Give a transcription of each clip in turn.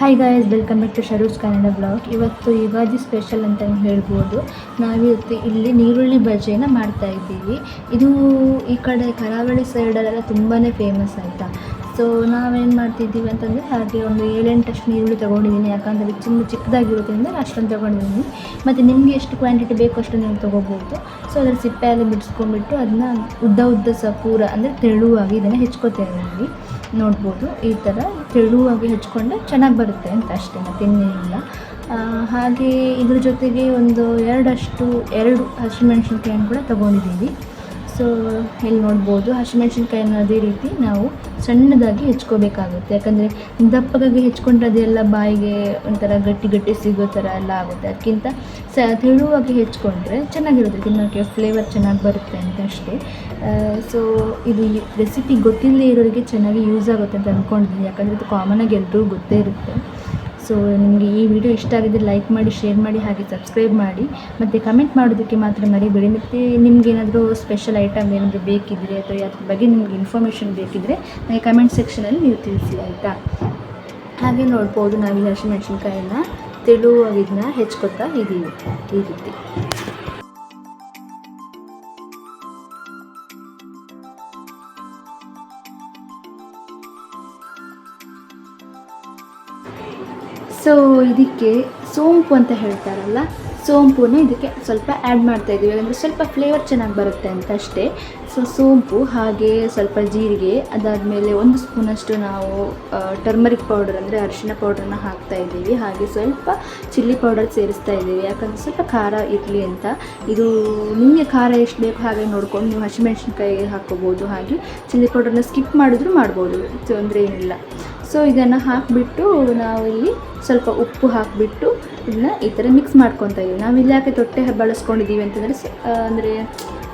Hi guys welcome back to Sharu's Kannada blog ಇವತ್ತು Ugadi special ಅಂತ ಹೇಳ್ಬೋದು. ನಾವಿವತ್ತು ಇಲ್ಲಿ ನೀರುಳ್ಳಿ ಬಜ್ಜಿಯನ್ನು ಮಾಡ್ತಾ ಇದ್ದೀವಿ. ಇದು ಈ ಕಡೆ ಕರಾವಳಿ ಸೈಡಲ್ಲೆಲ್ಲ ತುಂಬಾ ಫೇಮಸ್ ಆಯಿತಾ? ಸೊ ನಾವೇನು ಮಾಡ್ತಿದ್ದೀವಿ ಅಂತಂದರೆ ಹಾಗೆ ಒಂದು ಏಳೆಂಟಷ್ಟು ನೀರುಳ್ಳಿ ತೊಗೊಂಡಿದ್ದೀನಿ. ಯಾಕಂದರೆ ಚಿಕ್ಕದಾಗಿರುತ್ತೆ ಚಿಕ್ಕದಾಗಿರೋದ್ರಿಂದ ಅಷ್ಟೊಂದು ತೊಗೊಂಡಿದ್ದೀನಿ. ಮತ್ತು ನಿಮಗೆ ಎಷ್ಟು ಕ್ವಾಂಟಿಟಿ ಬೇಕು ಅಷ್ಟು ನೀವು ತೊಗೋಬೋದು ಸೊ ಅದರ ಸಿಪ್ಪೆ ಅಲ್ಲಿ ಬಿಡಿಸ್ಕೊಂಡ್ಬಿಟ್ಟು ಅದನ್ನ ಉದ್ದ ಉದ್ದ ಸಹ ಪೂರ ಅಂದರೆ ತೆಳುವಾಗಿ ಇದನ್ನು ಹೆಚ್ಕೋತೇವೆ ನೋಡ್ಬೋದು, ಈ ಥರ ತೆಳುವಾಗಿ ಹೆಚ್ಕೊಂಡ್ರೆ ಚೆನ್ನಾಗಿ ಬರುತ್ತೆ ಅಂತ ಅಷ್ಟೇ, ಮತ್ತು ಇನ್ನೇನಿಲ್ಲ. ಹಾಗೆ ಇದ್ರ ಜೊತೆಗೆ ಒಂದು ಎರಡಷ್ಟು, ಎರಡು ಹಸಿಮೆಣ್ಸಿನ್ಕಾಯನ್ನು ಕೂಡ ತೊಗೊಂಡಿದ್ದೀವಿ. ಸೊ ಇಲ್ಲಿ ನೋಡ್ಬೋದು ಹಸಿಮೆಣ್ಸಿನ್ಕಾಯನ್ನು ಅದೇ ರೀತಿ ನಾವು ಸಣ್ಣದಾಗಿ ಹೆಚ್ಕೋಬೇಕಾಗುತ್ತೆ. ಯಾಕಂದರೆ ದಪ್ಪಗಾಗಿ ಹೆಚ್ಕೊಂಡ್ರೆ ಅದೆಲ್ಲ ಬಾಯಿಗೆ ಒಂಥರ ಗಟ್ಟಿ ಗಟ್ಟಿ ಸಿಗೋ ಥರ ಎಲ್ಲ ಆಗುತ್ತೆ. ಅದಕ್ಕಿಂತ ಸ, ತೆಳುವಾಗಿ ಹೆಚ್ಕೊಂಡ್ರೆ ಚೆನ್ನಾಗಿರುತ್ತೆ. ತಿನ್ನೋಕ್ಕೆ ಫ್ಲೇವರ್ ಚೆನ್ನಾಗಿ ಬರುತ್ತೆ ಅಂತ ಅಷ್ಟೇ. ಸೊ, ಇದು ರೆಸಿಪಿ ಗೊತ್ತಿಲ್ಲದೆ ಇರೋರಿಗೆ ಚೆನ್ನಾಗಿ ಯೂಸ್ ಆಗುತ್ತೆ ಅಂತ ಅಂದ್ಕೊಂಡಿದ್ದೀನಿ ಯಾಕಂದರೆ ಇದು ಕಾಮನಾಗಿ ಎಲ್ರಿಗೂ ಗೊತ್ತೇ ಇರುತ್ತೆ. ಸೊ ನಿಮಗೆ ಈ ವಿಡಿಯೋ ಇಷ್ಟ ಆಗಿದ್ದರೆ ಲೈಕ್ ಮಾಡಿ, ಶೇರ್ ಮಾಡಿ, ಹಾಗೆ ಸಬ್ಸ್ಕ್ರೈಬ್ ಮಾಡಿ. ಮತ್ತು ಕಮೆಂಟ್ ಮಾಡೋದಕ್ಕೆ ಮಾತ್ರ ಮರಿಬೇಡಿ. ಮತ್ತು ನಿಮಗೇನಾದರೂ ಸ್ಪೆಷಲ್ ಐಟಮ್ ಏನಾದರೂ ಬೇಕಿದ್ದರೆ ಅಥವಾ ಅದ್ರ ಬಗ್ಗೆ ನಿಮಗೆ ಇನ್ಫಾರ್ಮೇಷನ್ ಬೇಕಿದ್ದರೆ ನನಗೆ ಕಮೆಂಟ್ ಸೆಕ್ಷನಲ್ಲಿ ನೀವು ತಿಳಿಸಿ, ಆಯಿತಾ? ಹಾಗೆ ನೋಡ್ಬೋದು, ನಾವಿಲ್ಲಿ ಹಸಿಮೆಣ್ಸಿನ್ಕಾಯಿನ ತೆಳುವ ಇದನ್ನ ಹೆಚ್ಕೊತಾ ಇದ್ದೀವಿ ಈ ರೀತಿ. ಸೊ ಇದಕ್ಕೆ ಸೋಂಪು ಅಂತ ಹೇಳ್ತಾರಲ್ಲ, ಸೋಂಪುನ ಇದಕ್ಕೆ ಸ್ವಲ್ಪ ಆ್ಯಡ್ ಮಾಡ್ತಾ ಇದ್ದೀವಿ. ಯಾಕಂದರೆ ಸ್ವಲ್ಪ ಫ್ಲೇವರ್ ಚೆನ್ನಾಗಿ ಬರುತ್ತೆ ಅಂತ ಅಷ್ಟೇ. ಸೊ ಸೋಂಪು ಹಾಗೆ ಸ್ವಲ್ಪ ಜೀರಿಗೆ, ಅದಾದಮೇಲೆ ಒಂದು ಸ್ಪೂನಷ್ಟು ನಾವು ಟರ್ಮರಿಕ್ ಪೌಡರ್ ಅಂದರೆ ಅರಿಶಿನ ಪೌಡ್ರನ್ನ ಹಾಕ್ತಾ ಇದ್ದೀವಿ. ಹಾಗೆ ಸ್ವಲ್ಪ ಚಿಲ್ಲಿ ಪೌಡರ್ ಸೇರಿಸ್ತಾ ಇದ್ದೀವಿ. ಯಾಕಂದರೆ ಸ್ವಲ್ಪ ಖಾರ ಇರಲಿ ಅಂತ. ಇದು ನಿಮಗೆ ಖಾರ ಎಷ್ಟು ಬೇಕು ಹಾಗೆ ನೋಡ್ಕೊಂಡು ನೀವು ಹಸಿಮೆಣ್ಸಿನ್ಕಾಯಿ ಹಾಕ್ಕೋಬೋದು. ಹಾಗೆ ಚಿಲ್ಲಿ ಪೌಡ್ರನ್ನ ಸ್ಕಿಪ್ ಮಾಡಿದ್ರು ಮಾಡ್ಬೋದು. ತೊಂದರೆ ಏನಿಲ್ಲ. ಸೊ ಇದನ್ನು ಹಾಕಿಬಿಟ್ಟು ನಾವು ಇಲ್ಲಿ ಸ್ವಲ್ಪ ಉಪ್ಪು ಹಾಕಿಬಿಟ್ಟು ಇದನ್ನ ಈ ಥರ ಮಿಕ್ಸ್ ಮಾಡ್ಕೊತಾ ಇದ್ದೀವಿ ನಾವು ಇಲ್ಲಿ ಯಾಕೆ ತೊಟ್ಟೆ ಬಳಸ್ಕೊಂಡಿದ್ದೀವಿ ಅಂತಂದರೆ ಅಂದರೆ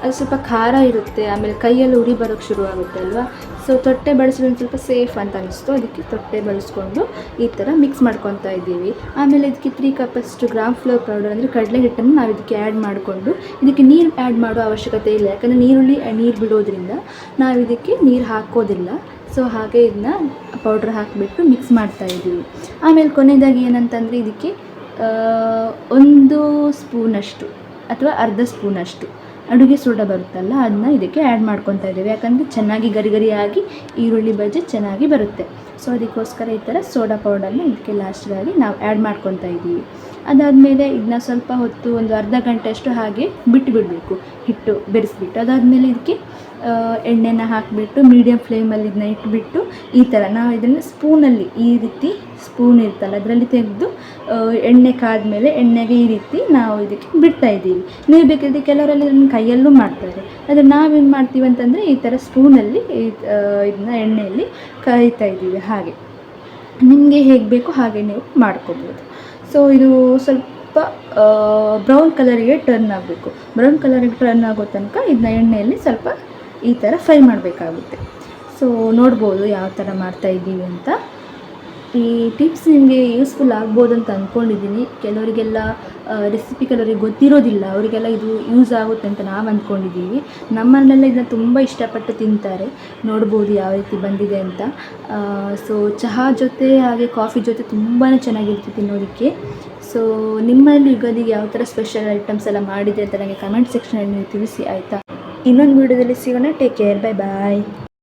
ಅದು ಸ್ವಲ್ಪ ಖಾರ ಇರುತ್ತೆ, ಆಮೇಲೆ ಕೈಯಲ್ಲಿ ಉರಿ ಬರೋಕ್ಕೆ ಶುರು ಆಗುತ್ತೆ ಅಲ್ವಾ? ಸೊ ತೊಟ್ಟೆ ಬಳಸಿದ್ರೆ ಸ್ವಲ್ಪ ಸೇಫ್ ಅಂತ ಅನಿಸ್ತು. ಅದಕ್ಕೆ ತೊಟ್ಟೆ ಬಳಸ್ಕೊಂಡು ಈ ಥರ ಮಿಕ್ಸ್ ಮಾಡ್ಕೊತಾ ಇದ್ದೀವಿ ಆಮೇಲೆ ಇದಕ್ಕೆ ತ್ರೀ ಕಪ್ಪಷ್ಟು ಗ್ರಾಮ್ ಫ್ಲೋರ್ ಪೌಡರ್ ಅಂದರೆ ಕಡಲೆ ಹಿಟ್ಟನ್ನು ನಾವು ಇದಕ್ಕೆ ಆ್ಯಡ್ ಮಾಡಿಕೊಂಡು ಇದಕ್ಕೆ ನೀರು ಆ್ಯಡ್ ಮಾಡೋ ಅವಶ್ಯಕತೆ ಇಲ್ಲ. ಯಾಕಂದರೆ ನೀರುಳ್ಳಿ, ನೀರು ಬಿಡೋದ್ರಿಂದ ನಾವು ಇದಕ್ಕೆ ನೀರು ಹಾಕೋದಿಲ್ಲ. ಸೊ ಹಾಗೆ ಇದನ್ನ ಪೌಡ್ರ್ ಹಾಕಿಬಿಟ್ಟು ಮಿಕ್ಸ್ ಮಾಡ್ತಾ ಇದ್ದೀವಿ. ಆಮೇಲೆ ಕೊನೆಯದಾಗಿ ಏನಂತಂದರೆ ಇದಕ್ಕೆ ಒಂದು ಸ್ಪೂನಷ್ಟು ಅಥವಾ ಅರ್ಧ ಸ್ಪೂನಷ್ಟು ಅಡುಗೆ ಸೋಡಾ ಬರುತ್ತಲ್ಲ ಅದನ್ನ ಇದಕ್ಕೆ ಆ್ಯಡ್ ಮಾಡ್ಕೊತಾ ಇದ್ದೇವೆ. ಯಾಕಂದರೆ ಚೆನ್ನಾಗಿ ಗರಿಗರಿಯಾಗಿ ಈರುಳ್ಳಿ ಬಜ್ಜಿ ಚೆನ್ನಾಗಿ ಬರುತ್ತೆ. ಸೊ ಅದಕ್ಕೋಸ್ಕರ ಈ ಥರ ಸೋಡಾ ಪೌಡರ್ನ ಇದಕ್ಕೆ ಲಾಸ್ಟ್ಗಾಗಿ ನಾವು ಆ್ಯಡ್ ಮಾಡ್ಕೊತಾ ಇದ್ದೀವಿ. ಅದಾದಮೇಲೆ ಇದನ್ನ ಸ್ವಲ್ಪ ಹೊತ್ತು ಒಂದು ಅರ್ಧ ಗಂಟೆಯಷ್ಟು ಹಾಗೆ ಬಿಟ್ಟು ಬಿಡಬೇಕು ಹಿಟ್ಟು ಬೆರೆಸ್ಬಿಟ್ಟು. ಅದಾದಮೇಲೆ ಇದಕ್ಕೆ ಎಣ್ಣೆನ ಹಾಕಿಬಿಟ್ಟು ಮೀಡಿಯಮ್ ಫ್ಲೇಮಲ್ಲಿ ಇದನ್ನ ಇಟ್ಬಿಟ್ಟು ಈ ಥರ ನಾವು ಇದನ್ನು ಸ್ಪೂನಲ್ಲಿ ಈ ರೀತಿ ಸ್ಪೂನ್ ಇರ್ತಲ್ಲ, ಅದರಲ್ಲಿ ತೆಗೆದು ಎಣ್ಣೆ ಎಣ್ಣೆ ಕಾದ್ಮೇಲೆ ಎಣ್ಣೆಗೆ ಈ ರೀತಿ ನಾವು ಇದಕ್ಕೆ ಬಿಡ್ತಾ ಇದ್ದೀವಿ. ನೀವು ಬೇಕಿದ್ರೆ ಕೆಲವರಲ್ಲಿ ಇದನ್ನು ಕೈಯಲ್ಲೂ ಮಾಡ್ತಾರೆ. ಆದರೆ ನಾವೇನು ಮಾಡ್ತೀವಿ ಅಂತಂದರೆ ಈ ಥರ ಸ್ಪೂನಲ್ಲಿ ಇದನ್ನ ಎಣ್ಣೆಯಲ್ಲಿ ಕಾಯ್ತಾ ಇದ್ದೀವಿ. ಹಾಗೆ. ನಿಮಗೆ ಹೇಗೆ ಬೇಕೋ ಹಾಗೆ ನೀವು ಮಾಡ್ಕೋಬೋದು. ಸೊ ಇದು ಸ್ವಲ್ಪ ಬ್ರೌನ್ ಕಲರಿಗೆ ಟರ್ನ್ ಆಗಬೇಕು. ಬ್ರೌನ್ ಕಲರಿಗೆ ಟರ್ನ್ ಆಗೋ ತನಕ ಇದನ್ನ ಎಣ್ಣೆಯಲ್ಲಿ ಸ್ವಲ್ಪ ಈ ಥರ ಫ್ರೈ ಮಾಡಬೇಕಾಗುತ್ತೆ. ಸೊ ನೋಡ್ಬೋದು ಯಾವ ಥರ ಮಾಡ್ತಾ ಇದ್ದೀವಿ ಅಂತ. ಈ ಟಿಪ್ಸ್ ನಿಮಗೆ ಯೂಸ್ಫುಲ್ ಆಗ್ಬೋದು ಅಂತ ಅಂದ್ಕೊಂಡಿದ್ದೀನಿ ಕೆಲವರಿಗೆಲ್ಲ ರೆಸಿಪಿ ಕೆಲವರಿಗೆ ಗೊತ್ತಿರೋದಿಲ್ಲ. ಅವರಿಗೆಲ್ಲ ಇದು ಯೂಸ್ ಆಗುತ್ತೆ ಅಂತ ನಾವು ಅಂದ್ಕೊಂಡಿದ್ದೀವಿ ನಮ್ಮನೆಲ್ಲ ಇದನ್ನ ತುಂಬ ಇಷ್ಟಪಟ್ಟು ತಿಂತಾರೆ. ನೋಡ್ಬೋದು ಯಾವ ರೀತಿ ಬಂದಿದೆ ಅಂತ. ಸೊ ಚಹಾ ಜೊತೆ ಹಾಗೆ ಕಾಫಿ ಜೊತೆ ತುಂಬಾ ಚೆನ್ನಾಗಿರುತ್ತೆ ತಿನ್ನೋದಕ್ಕೆ. ಸೊ ನಿಮ್ಮಲ್ಲಿ ಯುಗಾದಿಗೆ ಯಾವ ಥರ ಸ್ಪೆಷಲ್ ಐಟಮ್ಸ್ ಎಲ್ಲ ಮಾಡಿದೆ ಅಂತ ನನಗೆ ಕಮೆಂಟ್ ಸೆಕ್ಷನಲ್ಲಿ ನೀವು ತಿಳಿಸಿ, ಆಯಿತಾ? ಇನ್ನೊಂದು ವೀಡಿಯೋದಲ್ಲಿ ಸಿಗೋಣ. Take care bye bye